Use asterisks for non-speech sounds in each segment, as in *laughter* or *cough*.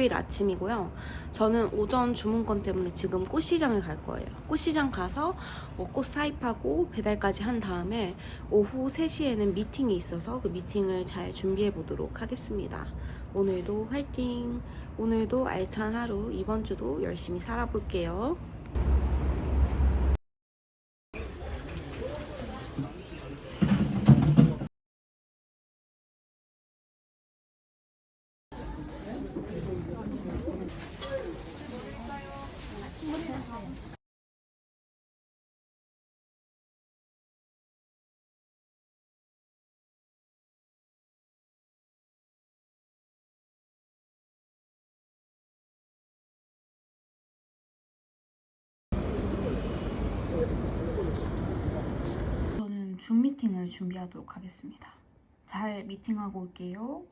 월요일 아침이고요. 저는 오전 주문권 때문에 지금 꽃시장을 갈 거예요. 꽃시장 가서 어, 꽃 사입하고 배달까지 한 다음에 오후 3시에는 미팅이 있어서 그 미팅을 잘 준비해 보도록 하겠습니다. 오늘도 화이팅! 오늘도 알찬 하루, 이번 주도 열심히 살아볼게요. 저는 줌 미팅을 준비하도록 하겠습니다. 잘 미팅하고 올게요.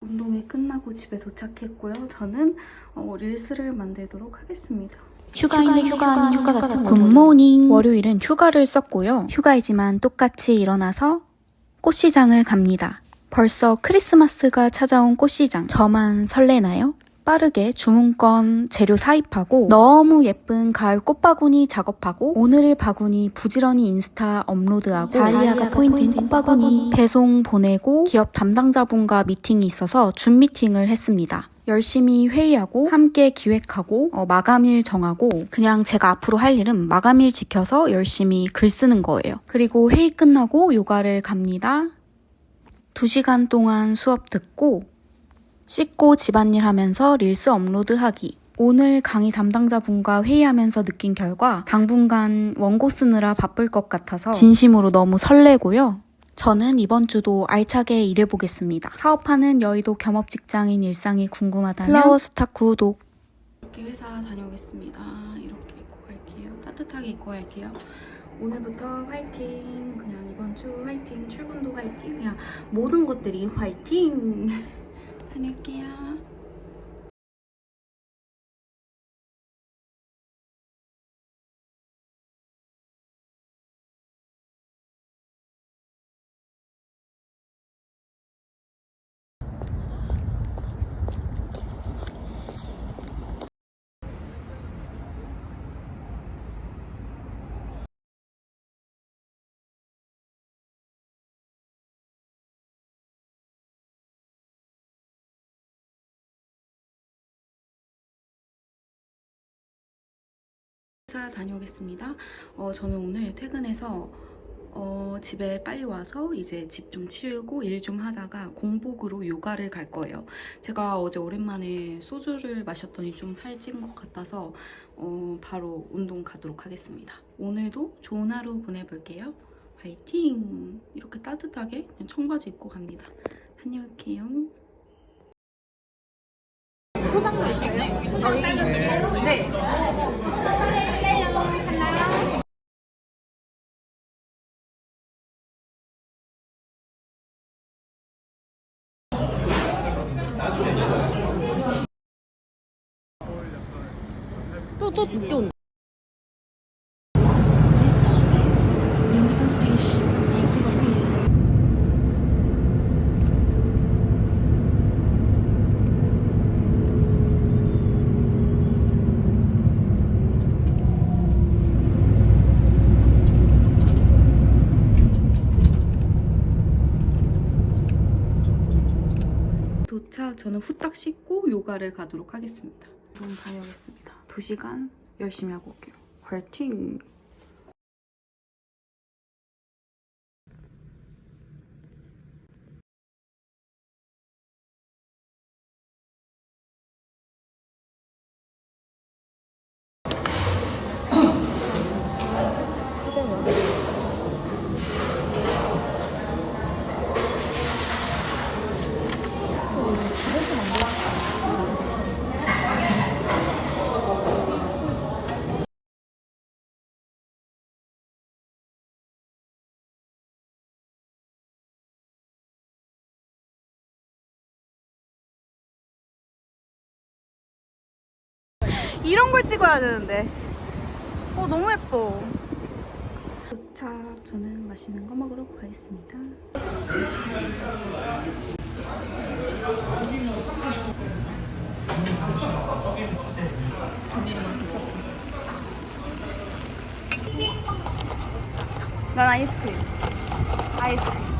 운동이 끝나고 집에 도착했고요. 저는 어, 릴스를 만들도록 하겠습니다. 휴가인의 휴가 아닌 휴가 같은 굿모닝. 월요일은 휴가를 썼고요. 휴가이지만 똑같이 일어나서 꽃시장을 갑니다. 벌써 크리스마스가 찾아온 꽃시장. 저만 설레나요? 빠르게 주문권 재료 사입하고 너무 예쁜 가을 꽃바구니 작업하고 오늘의 바구니 부지런히 인스타 업로드하고 다이아가 포인트인 꽃바구니. 배송 보내고 기업 담당자분과 미팅이 있어서 줌 미팅을 했습니다. 열심히 회의하고 함께 기획하고 어, 마감일 정하고 그냥 제가 앞으로 할 일은 마감일 지켜서 열심히 글 쓰는 거예요. 그리고 회의 끝나고 요가를 갑니다. 2시간 동안 수업 듣고 씻고 집안일 하면서 릴스 업로드 하기. 오늘 강의 담당자분과 회의하면서 느낀 결과 당분간 원고 쓰느라 바쁠 것 같아서 진심으로 너무 설레고요. 저는 이번 주도 알차게 일해보겠습니다. 사업하는 여의도 겸업 직장인 일상이 궁금하다면 플라워 스타 구독 이렇게 회사 다녀오겠습니다. 이렇게 입고 갈게요. 따뜻하게 입고 갈게요. 오늘부터 화이팅. 그냥 이번 주 화이팅. 출근도 화이팅. 그냥 모든 것들이 화이팅. *laughs* 다녀올게요. 회사 다녀오겠습니다. 어, 저는 오늘 퇴근해서 어, 집에 빨리 와서 이제 집 좀 치우고 일 좀 하다가 공복으로 요가를 갈 거예요. 제가 어제 오랜만에 소주를 마셨더니 좀 살찐 것 같아서 어, 바로 운동 가도록 하겠습니다. 오늘도 좋은 하루 보내볼게요. 화이팅! 이렇게 따뜻하게 청바지 입고 갑니다. 다녀올게요. 또 또 늦게 온다. 도착 저는 후딱 씻고 요가를 가도록 하겠습니다. 좀 다녀오겠습니다. 2시간 열심히 하고 올게요. 화이팅! 이런 걸 찍어야 되는데. 어, 너무 예뻐. 도착. 저는 맛있는 거 먹으러 가겠습니다. 난 아이스크림. 아이스크림.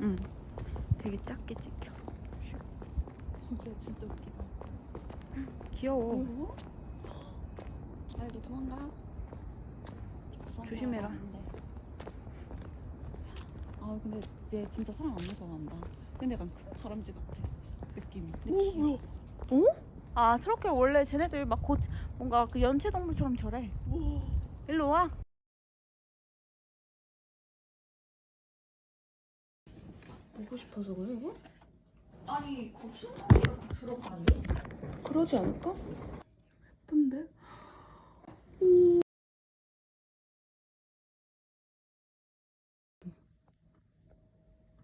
응. 되게 작게 찍혀. 진짜 진짜 웃기다. 귀여워. 아이고 도망가. 조심해라. 아 근데 얘 진짜 사람 안 무서워한다. 근데 약간 큰 다람쥐 같아. 느낌이. 오 뭐야? 아, 저렇게 원래 쟤네들 막 곧 뭔가 그 연체동물처럼 저래. 일로 와. 보고 싶어서 그래 이거? 아니 고추머리가 들어가네. 그러지 않을까? 예쁜데?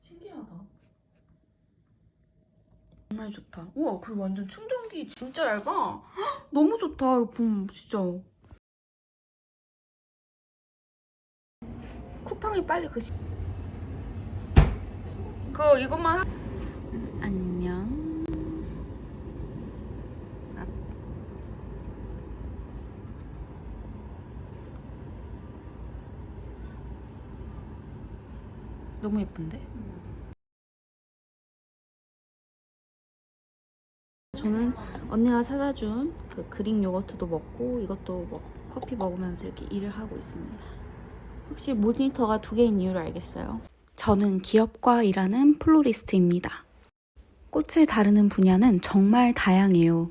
신기하다. 정말 좋다. 우와, 그 완전 충전기 진짜 얇아. 헉, 너무 좋다. 이거 진짜. 쿠팡이 빨리 그 시... 그거 이것만 하... 안녕. 아. 너무 예쁜데? 저는 언니가 사다 준그 그릭 요거트도 먹고 이것도 먹, 커피 먹으면서 이렇게 일을 하고 있습니다. 혹시 모니터가 두 개인 이유를 알겠어요? 저는 기업과 일하는 플로리스트입니다. 꽃을 다루는 분야는 정말 다양해요.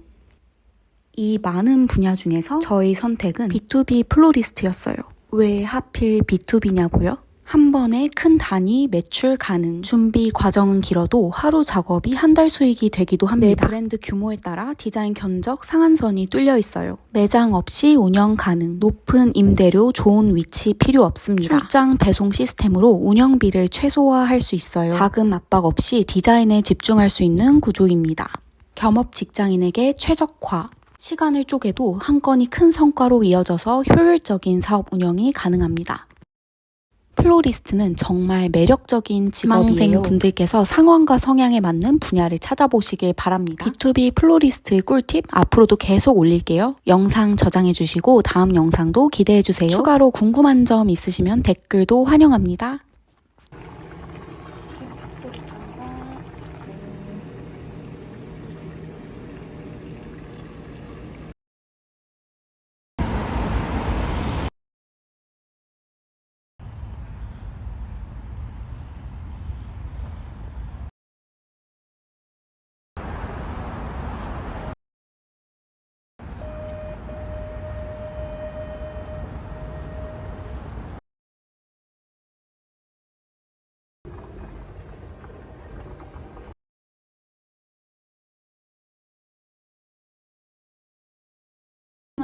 이 많은 분야 중에서 저의 선택은 B2B 플로리스트였어요. 왜 하필 B2B냐고요? 한 번에 큰 단위 매출 가능. 준비 과정은 길어도 하루 작업이 한 달 수익이 되기도 합니다. 내 브랜드 규모에 따라 디자인 견적 상한선이 뚫려 있어요. 매장 없이 운영 가능. 높은 임대료, 좋은 위치 필요 없습니다. 출장 배송 시스템으로 운영비를 최소화할 수 있어요. 자금 압박 없이 디자인에 집중할 수 있는 구조입니다. 겸업 직장인에게 최적화. 시간을 쪼개도 한 건이 큰 성과로 이어져서 효율적인 사업 운영이 가능합니다. 플로리스트는 정말 매력적인 직업이에요. 분들께서 상황과 성향에 맞는 분야를 찾아보시길 바랍니다. B2B 플로리스트의 꿀팁 앞으로도 계속 올릴게요. 영상 저장해 주시고 다음 영상도 기대해 주세요. 추가로 궁금한 점 있으시면 댓글도 환영합니다.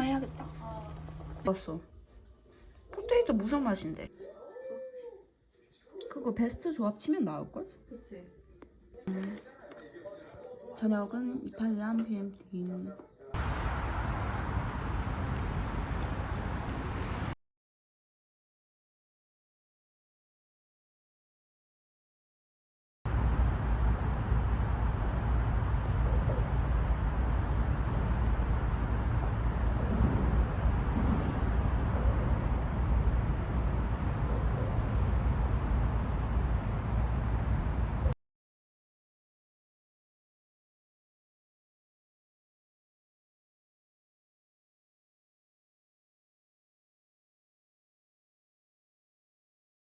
해야겠다. 봤어. 포테이토 무슨 맛인데? 그거 베스트 조합 치면 나올걸? 그치. 저녁은 이탈리안 BMT